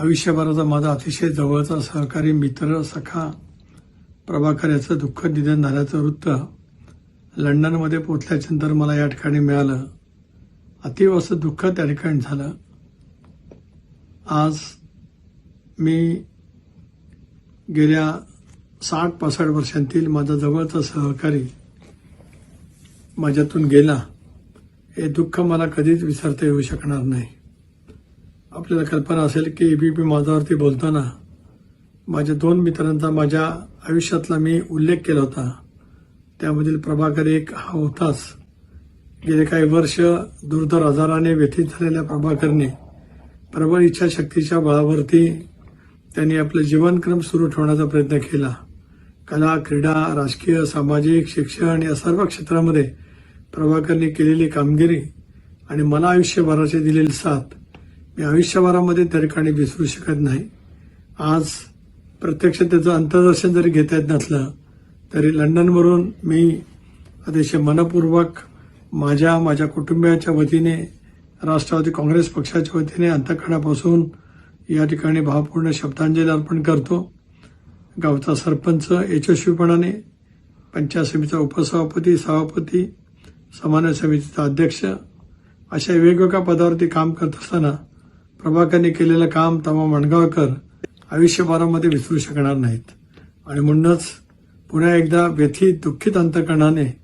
आयुष्यभराचा माझा अतिशय जवळचा सहकारी मित्र सखा प्रभाकर याचं दुःख निधन झाल्याचं वृत्त लंडनमध्ये पोचल्याच्यानंतर मला या ठिकाणी मिळालं. अतिव असं दुःख त्या ठिकाणी झालं. आज मी गेल्या साठ पासष्ट वर्षांतील माझा जवळचा सहकारी माझ्यातून गेला. हे दुःख मला कधीच विसरता येऊ शकणार नाही. आपल्याला कल्पना असेल की एबीपी माझावरती बोलताना माझ्या दोन मित्रांचा माझ्या आयुष्यातला मी उल्लेख केला होता. त्यामधील प्रभाकर एक हा होताच. गेले काही वर्ष दुर्धर आजाराने व्यथित झालेल्या प्रभाकरने प्रबळ इच्छाशक्तीच्या बळावरती त्यांनी आपलं जीवनक्रम सुरू ठेवण्याचा प्रयत्न केला. कला क्रीडा राजकीय सामाजिक शिक्षण या सर्व क्षेत्रामध्ये प्रभाकरने केलेली कामगिरी आणि मला आयुष्यभराचे दिलेली साथ हे आयुष्यभरामध्ये त्या ठिकाणी विसरू शकत नाही. आज प्रत्यक्ष त्याचं अंतर्दर्शन जरी घेता येत नसलं तरी लंडनवरून मी अतिशय मनपूर्वक माझ्या माझ्या कुटुंबियाच्या वतीने राष्ट्रवादी काँग्रेस पक्षाच्या वतीने अंतकरणापासून या ठिकाणी भावपूर्ण शब्दांजली अर्पण करतो. गावचा सरपंच यशस्वीपणाने पंचायत समितीचा उपसभापती सभापती समन्वय समितीचा अध्यक्ष अशा वेगवेगळ्या पदावरती काम करत असताना प्रभाकरने केलेलं काम तमा मणगावकर आयुष्यभरामध्ये विसरू शकणार नाहीत. आणि म्हणूनच पुन्हा एकदा व्यथित दुःखित अंतकरणाने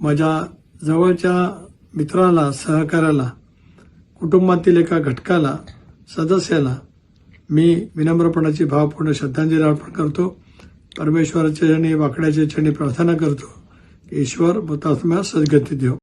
माझ्या जवळच्या मित्राला सहकार्याला कुटुंबातील एका घटकाला सदस्याला मी विनम्रपणाची भावपूर्ण श्रद्धांजली अर्पण करतो. परमेश्वराच्या चरणी वाकड्याच्या चरणी प्रार्थना करतो. ईश्वर हुतात्म्यास सद्गती देव.